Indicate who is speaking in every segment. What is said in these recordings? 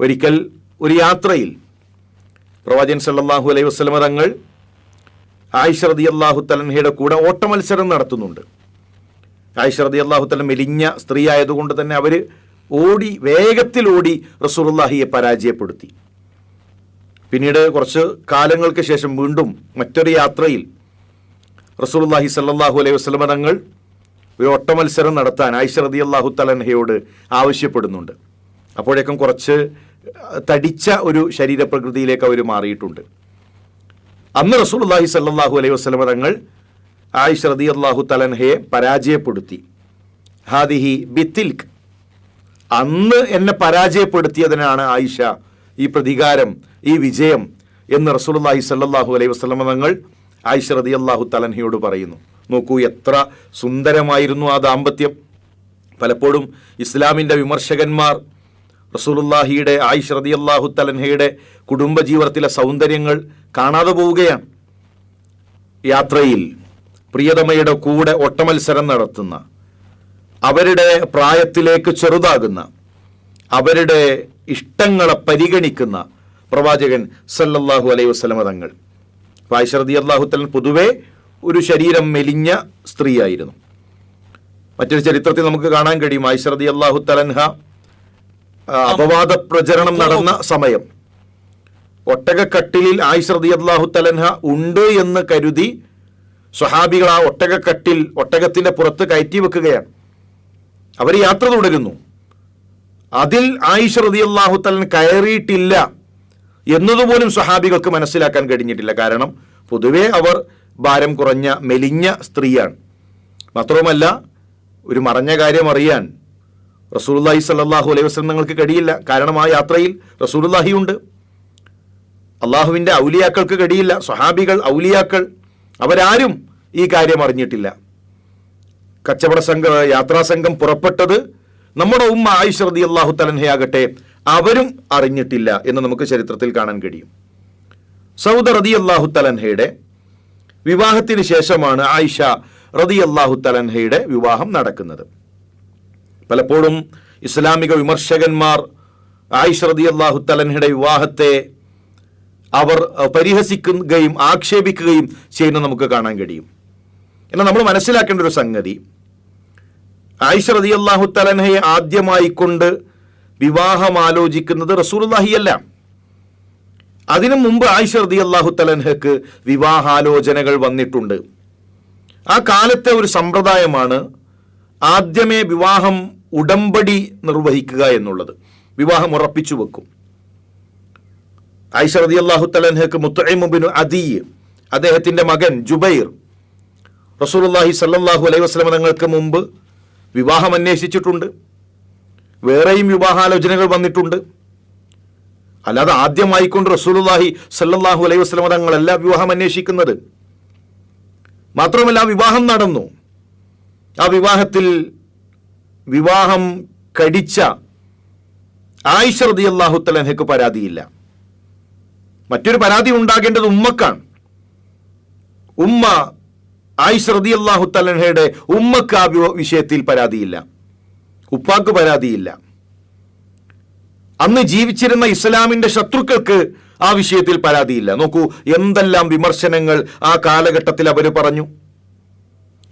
Speaker 1: ഒരിക്കൽ ഒരു യാത്രയിൽ പ്രവാചകൻ സല്ലാഹു അലൈഹി വസ്ലമ തങ്ങൾ ആയിഷ റതി അള്ളാഹു തലൻഹയുടെ കൂടെ ഓട്ടമത്സരം നടത്തുന്നുണ്ട്. ആയിഷ റതി അള്ളാഹു തലൻ മെലിഞ്ഞ സ്ത്രീ ആയതുകൊണ്ട് തന്നെ അവർ ഓടി വേഗത്തിൽ ഓടി റസൂലുള്ളാഹിയെ പരാജയപ്പെടുത്തി. പിന്നീട് കുറച്ച് കാലങ്ങൾക്ക് ശേഷം വീണ്ടും മറ്റൊരു യാത്രയിൽ റസൂലുള്ളാഹി സല്ലാഹു അലൈഹി വസ്ലമ തങ്ങൾ ഒരു ഓട്ടമത്സരം നടത്താൻ ആയിഷ അള്ളാഹു തലൻഹയോട് ആവശ്യപ്പെടുന്നുണ്ട്. അപ്പോഴേക്കും കുറച്ച് തടിച്ച ഒരു ശരീരപ്രകൃതിയിലേക്ക് അവർ മാറിയിട്ടുണ്ട്. അന്ന് റസൂലുള്ളാഹി സല്ലാഹു അലൈഹി വസ്ലമ തങ്ങൾ ആയിഷ് റതി അള്ളാഹു തലൻഹയെ പരാജയപ്പെടുത്തി. ഹാദിഹി ബിത്തിൽക്ക് അന്ന് എന്നെ പരാജയപ്പെടുത്തിയതിനാണ് ആയിഷ ഈ പ്രതികാരം ഈ വിജയം എന്ന് റസൂലുള്ളാഹി സല്ലാഹു അലൈഹി വസ്ലമ തങ്ങൾ ആയിഷ് റതി അള്ളാഹു തലൻഹയോട് പറയുന്നു. നോക്കൂ എത്ര സുന്ദരമായിരുന്നു ആ ദാമ്പത്യം. പലപ്പോഴും ഇസ്ലാമിന്റെ വിമർശകന്മാർ റസൂലുള്ളാഹിയുടെ ആയിഷ റതി അള്ളാഹു തലൻഹയുടെ കുടുംബജീവിതത്തിലെ സൗന്ദര്യങ്ങൾ കാണാതെ പോവുകയാണ്. യാത്രയിൽ പ്രിയതമയുടെ കൂടെ ഒട്ടമത്സരം നടത്തുന്ന അവരുടെ പ്രായത്തിലേക്ക് ചെറുതാകുന്ന അവരുടെ ഇഷ്ടങ്ങളെ പരിഗണിക്കുന്ന പ്രവാചകൻ സല്ലല്ലാഹു അലൈഹി വസല്ലമ തങ്ങൾ. ആയിഷ അള്ളാഹു തലൻ പൊതുവെ ഒരു ശരീരം മെലിഞ്ഞ സ്ത്രീയായിരുന്നു. മറ്റൊരു ചരിത്രത്തിൽ നമുക്ക് കാണാൻ കഴിയും. ആയിഷറതി അള്ളാഹു തലൻഹ അപവാദ പ്രചരണം നടന്ന സമയം. ഒട്ടകക്കട്ടിലിൽ ആയിഷറതി അള്ളാഹു തലൻഹ ഉണ്ട് എന്ന് കരുതി സ്വഹാബികൾ ആ ഒട്ടകക്കട്ടിൽ ഒട്ടകത്തിന്റെ പുറത്ത് കയറ്റി വെക്കുകയാണ്. അവർ യാത്ര തുടരുന്നു. അതിൽ ആയിഷ റതി അള്ളാഹു തലൻ കയറിയിട്ടില്ല എന്നതുപോലും സ്വഹാബികൾക്ക് മനസ്സിലാക്കാൻ കഴിഞ്ഞിട്ടില്ല. കാരണം പൊതുവെ അവർ ഭാരം കുറഞ്ഞ മെലിഞ്ഞ സ്ത്രീയാണ്. മാത്രവുമല്ല ഒരു മറഞ്ഞ കാര്യം അറിയാൻ റസൂലുള്ളാഹി സല്ലാഹു അലൈഹി വസ്ലം നിങ്ങൾക്ക് കഴിയില്ല കാരണം ആ യാത്രയിൽ റസൂലുള്ളാഹി ഉണ്ട്. അള്ളാഹുവിന്റെ ഔലിയാക്കൾക്ക് കഴിയില്ല സ്വഹാബികൾ ഔലിയാക്കൾ അവരാരും ഈ കാര്യം അറിഞ്ഞിട്ടില്ല. കച്ചവട സംഘ യാത്രാ സംഘം പുറപ്പെട്ടത് നമ്മുടെ ഉമ്മ ആയിഷ റതി അള്ളാഹു തലൻഹയാകട്ടെ അവരും അറിഞ്ഞിട്ടില്ല എന്ന് നമുക്ക് ചരിത്രത്തിൽ കാണാൻ കഴിയും. സൗദ റതി അള്ളാഹു തലൻഹയുടെ വിവാഹത്തിന് ശേഷമാണ് ആയിഷ റതി അള്ളാഹു തലൻഹയുടെ വിവാഹം നടക്കുന്നത്. പലപ്പോഴും ഇസ്ലാമിക വിമർശകന്മാർ ആയിഷ റതി അള്ളാഹു തലൻഹയുടെ വിവാഹത്തെ അവർ പരിഹസിക്കുകയും ആക്ഷേപിക്കുകയും ചെയ്യുന്ന നമുക്ക് കാണാൻ കഴിയും. എന്നാൽ നമ്മൾ മനസ്സിലാക്കേണ്ട ഒരു സംഗതി ആയിഷ റതി അള്ളാഹു തലൻഹയെ ആദ്യമായി കൊണ്ട് വിവാഹം ആലോചിക്കുന്നത് റസൂലുള്ളാഹിയല്ല അതിനു മുമ്പ് ആയിഷ റതി അള്ളാഹു തലൻഹക്ക് വിവാഹാലോചനകൾ വന്നിട്ടുണ്ട്. ആ കാലത്തെ ഒരു സമ്പ്രദായമാണ് ആദ്യമേ വിവാഹം ഉടമ്പടി നിർവഹിക്കുക എന്നുള്ളത്. വിവാഹം ഉറപ്പിച്ചു വെക്കും. ആയിഷ റതി അള്ളാഹു തലൻഹക്ക് മുത്തൈമുബിനു അദീ അദ്ദേഹത്തിന്റെ മകൻ ജുബൈർ. റസൂലുള്ളാഹി സല്ലാഹു അലൈഹി വസല്ലം തങ്ങൾക്ക് മുമ്പ് വിവാഹം അന്വേഷിച്ചിട്ടുണ്ട്. വേറെയും വിവാഹാലോചനകൾ വന്നിട്ടുണ്ട്. അല്ലാതെ ആദ്യമായിക്കൊണ്ട് റസൂലുള്ളാഹി സല്ലാഹു അലൈഹി വസല്ലം തങ്ങളല്ല വിവാഹം അന്വേഷിക്കുന്നത്. മാത്രമല്ല വിവാഹം നടന്നു. ആ വിവാഹത്തിൽ വിവാഹം കടിച്ച ആയിഷ റളിയല്ലാഹു അള്ളാഹുത്തലഹയ്ക്ക് പരാതിയില്ല. മറ്റൊരു പരാതി ഉണ്ടാകേണ്ടത് ഉമ്മക്കാണ്. ഉമ്മ ആയിഷ റളിയല്ലാഹു അള്ളാഹുത്തലഹയുടെ ഉമ്മക്ക് ആ വിഷയത്തിൽ പരാതിയില്ല. ഉപ്പാക്ക് പരാതിയില്ല. അന്ന് ജീവിച്ചിരുന്ന ഇസ്ലാമിന്റെ ശത്രുക്കൾക്ക് ആ വിഷയത്തിൽ പരാതിയില്ല. നോക്കൂ എന്തെല്ലാം വിമർശനങ്ങൾ ആ കാലഘട്ടത്തിൽ അവർ പറഞ്ഞു.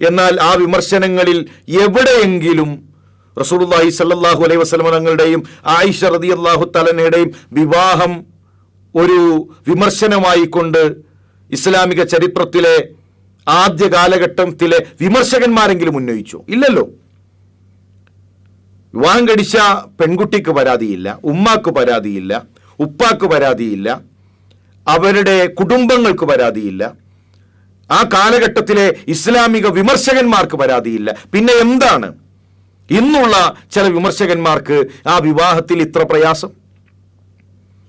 Speaker 1: എന്നാൽ ആ വിമർശനങ്ങളിൽ എവിടെയെങ്കിലും റസൂലുള്ളാഹി സല്ലല്ലാഹു അലൈഹി വസല്ലമ തങ്ങളുടെയും ആയിഷ അള്ളാഹു തലനയുടെയും വിവാഹം ഒരു വിമർശനമായി കൊണ്ട് ഇസ്ലാമിക ചരിത്രത്തിലെ ആദ്യ കാലഘട്ടത്തിലെ വിമർശകന്മാരെങ്കിലും ഉന്നയിച്ചു. ഇല്ലല്ലോ. വിവാഹം കഴിച്ച പെൺകുട്ടിക്ക് പരാതിയില്ല ഉമ്മാക്ക് പരാതിയില്ല ഉപ്പാക്ക് പരാതിയില്ല അവരുടെ കുടുംബങ്ങൾക്ക് പരാതിയില്ല. ആ കാലഘട്ടത്തിലെ ഇസ്ലാമിക വിമർശകന്മാർക്ക് പരാതിയില്ല. പിന്നെ എന്താണ്? ഇന്നുള്ള ചില വിമർശകന്മാർക്ക് ആ വിവാഹത്തിൽ ഇത്ര പ്രയാസം.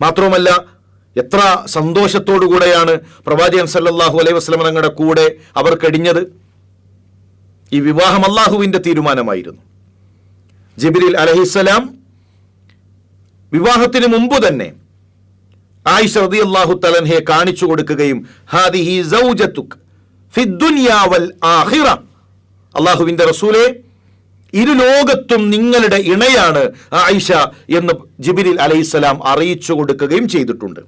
Speaker 1: മാത്രവുമല്ല എത്ര സന്തോഷത്തോടു കൂടെയാണ് പ്രവാചകൻ സല്ലാഹു അലൈഹി വസല്ലം തങ്ങളുടെ കൂടെ അവർ കഴിഞ്ഞത് ഈ വിവാഹം അള്ളാഹുവിന്റെ തീരുമാനമായിരുന്നു. ജബിരിൽ അലഹിസലാം വിവാഹത്തിന് മുമ്പ് തന്നെ ആയിഷ അള്ളാഹു തലൻഹയെ കാണിച്ചു കൊടുക്കുകയും ഹാദിഹി ഹി ഫിദ്ദുനിയ വൽ ആഖിറ. അള്ളാഹുവിന്റെ റസൂലെ ഇരു ലോകത്തും നിങ്ങളുടെ ഇണയാണ് ആയിഷ എന്ന് ജിബിരിൽ അലൈഹിസ്സലാം അറിയിച്ചു കൊടുക്കുകയും ചെയ്തിട്ടുണ്ട്.